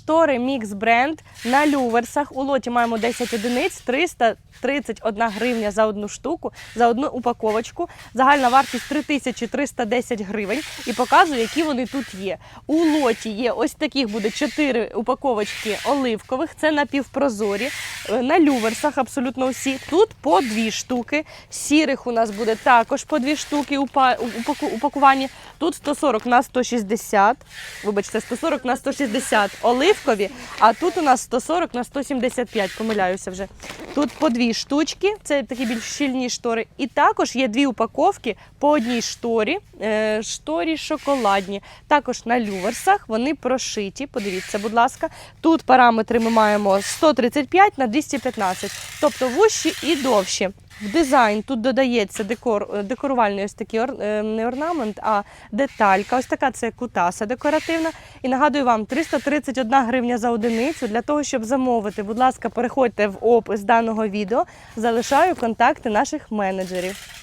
Штори Мікс Бренд на люверсах. У лоті маємо 10 одиниць, 331 гривня за одну штуку, за одну упаковочку. Загальна вартість 3310 гривень. І показую, які вони тут є. У лоті є ось таких буде 4 упаковочки оливкових. Це напівпрозорі. Е, На люверсах абсолютно всі. Тут по дві штуки. Сірих у нас буде також по дві штуки у па- у упаку- упакуванні. Тут 140 на 160. Вибачте, 140 на 160 оливкові, а тут у нас 140 на 175, помиляюся вже. Тут по дві штучки, це такі більш щільні штори. І також є дві упаковки по одній шторі, е, шторі шоколадні. Також на люверсах вони прошиті. Подивіться, будь ласка. Тут параметри ми маємо 135 на 215, тобто вущі і довші. В дизайн тут додається декор, е, декорувальний ось такий ор, е, не орнамент, а деталька. Ось така це кутаса декоративна. І нагадую вам, 331 гривня за одиницю. Для того, щоб замовити, будь ласка, переходьте в опис даного відео. Залишаю контакти наших менеджерів.